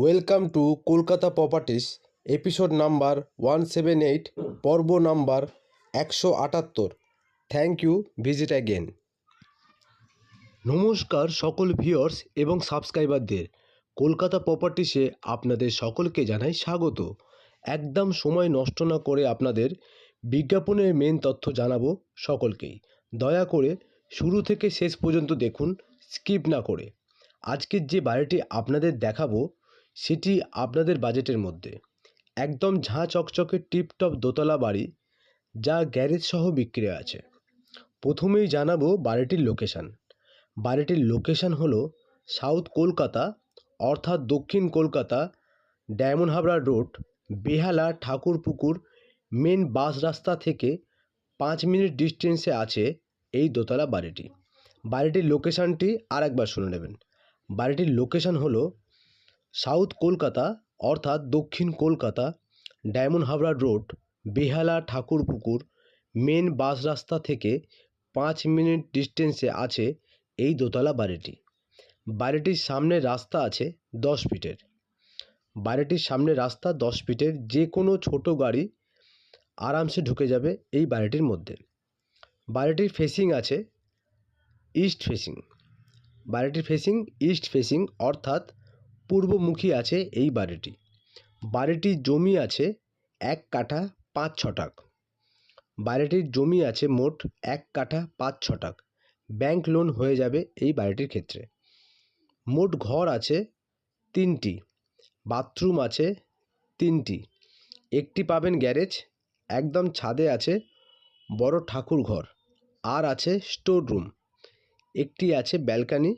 Welcome to Kolkata properties, episode number one seven eight, পর্ব number একশো আটাত্তর। Thank you, visit again নমস্কার সকল ভিউয়ার্স এবং সাবস্ক্রাইবারদের। কলকাতা প্রপার্টিসে আপনাদের সকলকে জানাই স্বাগত। একদম সময় নষ্ট না করে আপনাদের বিজ্ঞাপনের মেন তথ্য জানাব সকলকেই। দয়া করে শুরু থেকে শেষ পর্যন্ত দেখুন স্কিপ না করে। আজকের যে বাড়িটি আপনাদের দেখাবো সেটি আপনাদের বাজেটের মধ্যে। একদম ঝাঁ চকচকে টিপটপ দোতলা বাড়ি যা গ্যারেজ সহ বিক্রি আছে। প্রথমেই জানাব বাড়িটির লোকেশান বাড়িটির লোকেশান হলো সাউথ কলকাতা, অর্থাৎ দক্ষিণ Kolkata, diamond Habra Road Behala Thakurpukur main bus রাস্তা থেকে পাঁচ মিনিট ডিস্টেন্সে আছে এই দোতলা বাড়িটি। বাড়িটির লোকেশানটি আর একবার শুনে নেবেন। বাড়িটির লোকেশান হলো সাউথ কলকাতা, অর্থাৎ দক্ষিণ Kolkata, diamond Habra road, Behala Thakurpukur main bus রাস্তা থেকে পাঁচ মিনিট ডিস্টেন্সে আছে এই দোতলা বাড়িটি। বাড়িটির সামনে রাস্তা আছে দশ ফিটের। বাড়িটির সামনে রাস্তা দশ ফিটের, যে কোনো ছোট গাড়ি আরামসে ঢুকে যাবে এই বাড়িটির মধ্যে। বাড়িটির ফেসিং আছে ইস্ট ফেসিং বাড়িটির ফেসিং ইস্ট ফেসিং অর্থাৎ পূর্বমুখী আছে এই বাড়িটি। বাড়িটির জমি আছে এক কাঠা পাঁচ ছটাক। বাড়িটির জমি আছে মোট এক কাঠা পাঁচ ছটাক। ব্যাংক লোন হয়ে যাবে এই বাড়িটির ক্ষেত্রে। মোট ঘর আছে তিনটি, বাথরুম আছে তিনটি, একটি পাবেন গ্যারেজ, একদম ছাদে আছে বড় ঠাকুর ঘর, আর আছে স্টোর রুম, একটি আছে ব্যালকানি।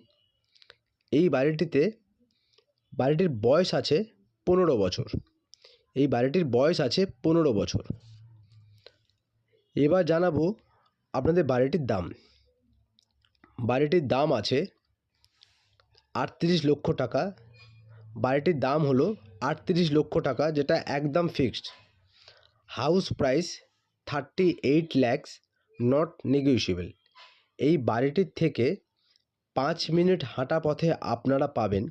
এই বাড়িটিতে বাড়িটির বয়স আছে পনেরো বছর। এই বাড়িটির বয়স আছে পনেরো বছর। এবার জানাব আপনাদের বাড়িটির দাম। বাড়িটির দাম আছে আটত্রিশ লক্ষ টাকা। বাড়িটির দাম হলো আটত্রিশ লক্ষ টাকা, যেটা একদম fixed house price thirty eight lakhs not negotiable এই বাড়িটির থেকে পাঁচ মিনিট হাঁটা পথে আপনারা পাবেন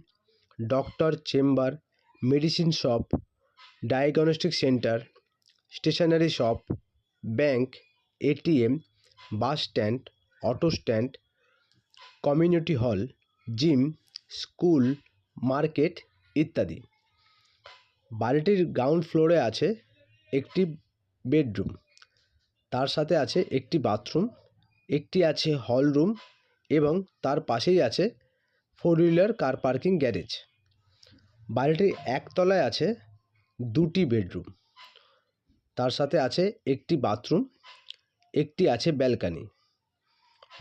doctor chamber, medicine shop, diagnostic centre, stationery shop, bank, ATM, bus stand, auto stand, community hall, gym, school, market ইত্যাদি। বাড়িটির গ্রাউন্ড ফ্লোরে আছে একটি বেডরুম। তার সাথে আছে একটি বাথরুম, একটি আছে হল রুম এবং তার পাশেই আছে four wheeler car parking garage. বাড়িটির একতলায় আছে দুটি বেডরুম। তার সাথে আছে একটি বাথরুম, একটি আছে ব্যালকানি।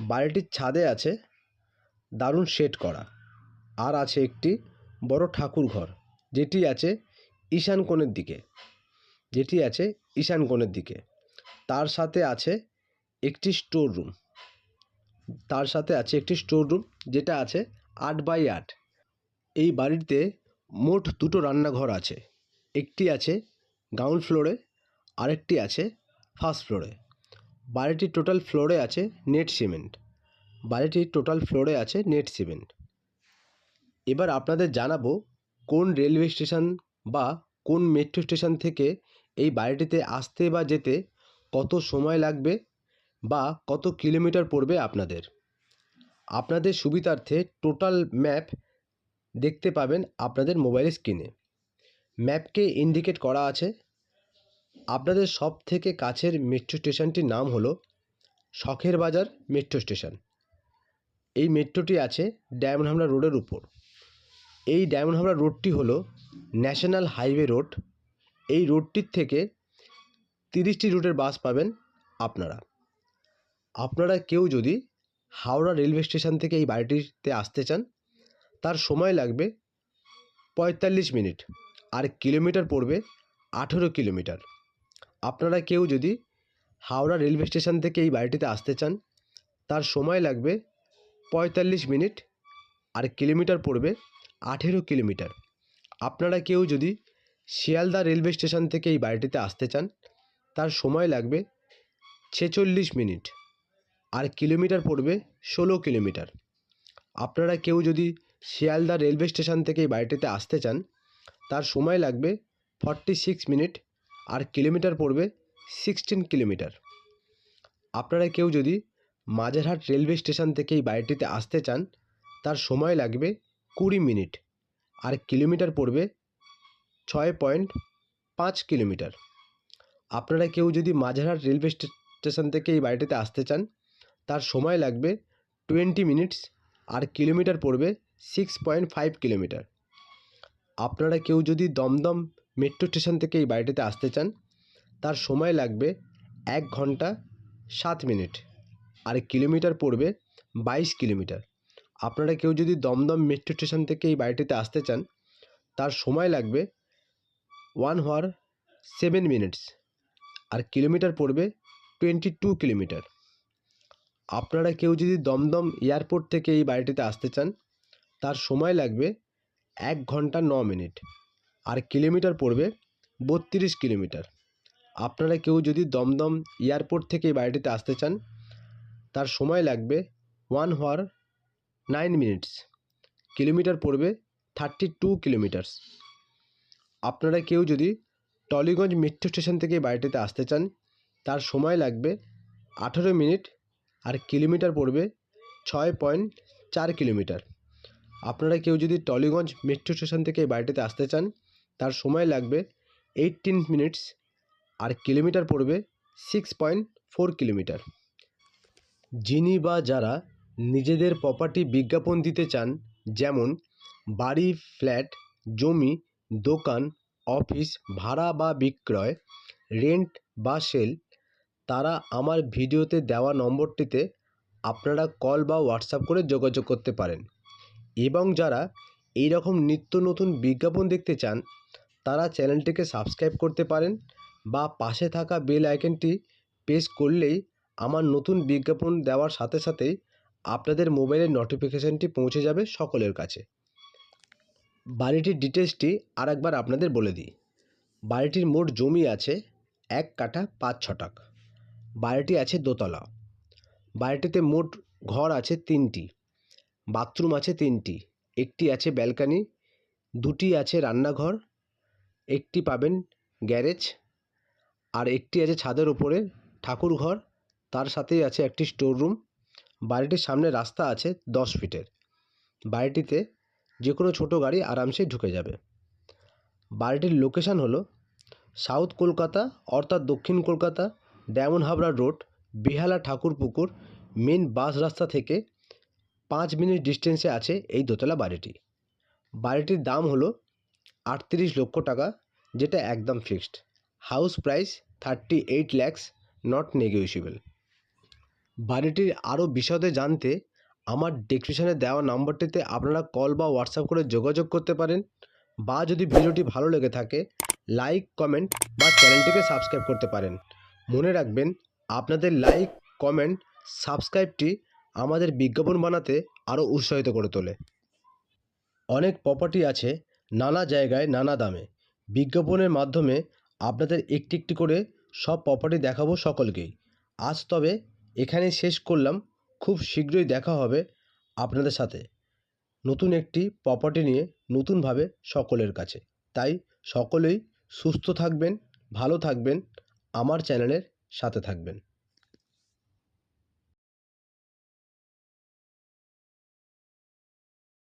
বাড়িটির ছাদে আছে দারুণ শেড করা। আর আছে একটি বড় ঠাকুর ঘর, যেটি আছে ঈশান কোণের দিকে। যেটি আছে ঈশান কোণের দিকে। তার সাথে আছে একটি স্টোর রুম। তার সাথে আছে একটি স্টোর রুম, যেটা আছে আট বাই আট। এই বাড়িতে মোট দুটো রান্নাঘর আছে। একটি আছে গ্রাউন্ড ফ্লোরে আরেকটি আছে ফার্স্ট ফ্লোরে বাড়িটির টোটাল ফ্লোরে আছে নেট সিমেন্ট বাড়িটির টোটাল ফ্লোরে আছে নেট সিমেন্ট এবার আপনাদের জানাব কোন রেলওয়ে স্টেশন বা কোন মেট্রো স্টেশন থেকে এই বাড়িটিতে আসতে বা যেতে কত সময় লাগবে বা কত কিলোমিটার পড়বে আপনাদের? আপনাদের সুবিধার্থে টোটাল ম্যাপ দেখতে পাবেন আপনাদের মোবাইলের স্ক্রিনে ম্যাপকে ইন্ডিকেট করা আছে। আপনাদের সব থেকে কাছের মেট্রো স্টেশনটির নাম হলো শখের বাজার মেট্রো স্টেশন এই মেট্রোটি আছে ডায়মন্ড হামলা রোডের উপর। এই ডায়মন্ড হামলা রোডটি হলো ন্যাশনাল হাইওয়ে রোড এই রোডটির থেকে তিরিশটি রুটের বাস পাবেন আপনারা। আপনারা কেউ যদি হাওড়া রেলওয়ে স্টেশন থেকে এই বাড়িটিতে আসতে চান তার সময় লাগবে পঁয়তাল্লিশ মিনিট আর কিলোমিটার পড়বে আঠেরো কিলোমিটার। আপনারা কেউ যদি হাওড়া রেলওয়ে স্টেশন থেকে এই বাড়িটিতে আসতে চান, তার সময় লাগবে পঁয়তাল্লিশ মিনিট আর কিলোমিটার পড়বে আঠেরো কিলোমিটার। আপনারা কেউ যদি শিয়ালদা রেলওয়ে স্টেশন থেকে এই বাড়িটিতে আসতে চান, তার সময় লাগবে ছেচল্লিশ মিনিট আর কিলোমিটার পড়বে ষোলো কিলোমিটার। আপনারা কেউ যদি শিয়ালদা রেলওয়ে স্টেশন থেকে এই বাড়িটিতে আসতে চান, তার সময় লাগবে ফর্টি সিক্স মিনিট আর কিলোমিটার পড়বে সিক্সটিন কিলোমিটার। আপনারা কেউ যদি মাঝেরহাট রেলওয়ে স্টেশন থেকে এই বাড়িটিতে আসতে চান, তার সময় লাগবে কুড়ি মিনিট আর কিলোমিটার পড়বে ছয় পয়েন্ট পাঁচ কিলোমিটার। আপনারা কেউ যদি মাঝেরহাট রেলওয়ে স্টেশন থেকে এই বাড়িটিতে আসতে চান, তার সময় লাগবে টোয়েন্টি মিনিটস আর কিলোমিটার পড়বে সিক্স পয়েন্ট ফাইভ কিলোমিটার আপনারা কেউ যদি দমদম মেট্রো স্টেশন থেকে এই বাড়িটিতে আসতে চান, তার সময় লাগবে এক ঘণ্টা সাত মিনিট। আর কিলোমিটার পড়বে বাইশ কিলোমিটার আপনারা কেউ যদি দমদম মেট্রো স্টেশন থেকে এই বাড়িটিতে আসতে চান, তার সময় লাগবে ওয়ান হাওয়ার সেভেন মিনিটস আর কিলোমিটার পড়বে টোয়েন্টি টু কিলোমিটার আপনারা কেউ যদি দমদম এয়ারপোর্ট থেকে এই বাড়িটিতে আসতে চান তার সময় লাগবে এক ঘণ্টা ন মিনিট। আর কিলোমিটার পড়বে বত্রিশ কিলোমিটার। আপনারা কেউ যদি দমদম এয়ারপোর্ট থেকে বাড়িটিতে আসতে চান, তার সময় লাগবে one hour nine minutes. Kilometre পড়বে থার্টি টু কিলোমিটার্স। আপনারা কেউ যদি টলিগঞ্জ মেট্রো স্টেশন থেকে বাড়িটিতে আসতে চান, তার সময় লাগবে আঠেরো মিনিট আর কিলোমিটার পড়বে ছয় পয়েন্ট চার কিলোমিটার। আপনারা কেউ যদি টলিগঞ্জ মেট্রো স্টেশন থেকে বাড়িটিতে আসতে চান, তার সময় লাগবে এইটিন মিনিটস আর কিলোমিটার পড়বে সিক্স পয়েন্ট ফোর কিলোমিটার। যিনি বা যারা নিজেদের প্রপার্টি বিজ্ঞাপন দিতে চান, যেমন বাড়ি ফ্ল্যাট জমি, দোকান অফিস ভাড়া বা বিক্রয় রেন্ট বা সেল তারা আমার ভিডিওতে দেওয়া নম্বরটিতে আপনারা কল বা হোয়াটসঅ্যাপ করে যোগাযোগ করতে পারেন। এবং যারা এই রকম নিত্য নতুন বিজ্ঞাপন দেখতে চান, তারা চ্যানেলটিকে সাবস্ক্রাইব করতে পারেন বা পাশে থাকা বেল আইকনটি প্রেস করলেই আমার নতুন বিজ্ঞাপন দেওয়ার সাথে সাথেই আপনাদের মোবাইলের নোটিফিকেশানটি পৌঁছে যাবে সকলের কাছে। বাড়িটির ডিটেলসটি আরেকবার আপনাদের বলে দিই। বাড়িটির মোট জমি আছে এক কাঠা পাঁচ ছটাক। বাড়িটি আছে দোতলা। বাড়িটিতে মোট ঘর আছে তিনটি। বাথরুম আছে তিনটি। একটি আছে ব্যালকানি, দুটি আছে রান্নাঘর, একটি পাবেন গ্যারেজ, আর একটি আছে ছাদের ওপরে ঠাকুর ঘর তার সাথেই আছে একটি স্টোর রুম বাড়িটির সামনে রাস্তা আছে দশ ফিটের। বাড়িটিতে যে কোনো ছোটো গাড়ি আরামসে ঢুকে যাবে। বাড়িটির লোকেশান হলো সাউথ কলকাতা, অর্থাৎ দক্ষিণ Kolkata, diamond Habra road, Behala Thakurpukur main bus রাস্তা থেকে পাঁচ মিনিট ডিস্টেন্সে আছে এই দোতলা বাড়িটি। বাড়িটির দাম হলো আটত্রিশ লক্ষ টাকা, যেটা একদম fixed house price thirty eight lakhs not negotiable বাড়িটির আরও বিশদে জানতে আমার ডেসক্রিপশানে দেওয়া নম্বরটিতে আপনারা কল বা হোয়াটসঅ্যাপ করে যোগাযোগ করতে পারেন বা যদি ভিডিওটি ভালো লেগে থাকে লাইক কমেন্ট বা চ্যানেলটিকে সাবস্ক্রাইব করতে পারেন। মনে রাখবেন, আপনাদের লাইক কমেন্ট সাবস্ক্রাইবটি আমাদের বিজ্ঞাপন বানাতে আরও উৎসাহিত করে তোলে। অনেক প্রপার্টি আছে নানা জায়গায় নানা দামে। বিজ্ঞাপনের মাধ্যমে আপনাদের একটি একটি করে সব প্রপার্টি দেখাবো সকলকেই। আজ তবে এখানেই শেষ করলাম। খুব শীঘ্রই দেখা হবে আপনাদের সাথে। নতুন একটি প্রপার্টি নিয়ে নতুনভাবে সকলের কাছে। তাই সকলেই সুস্থ থাকবেন, ভালো থাকবেন, আমার চ্যানেলের সাথে থাকবেন।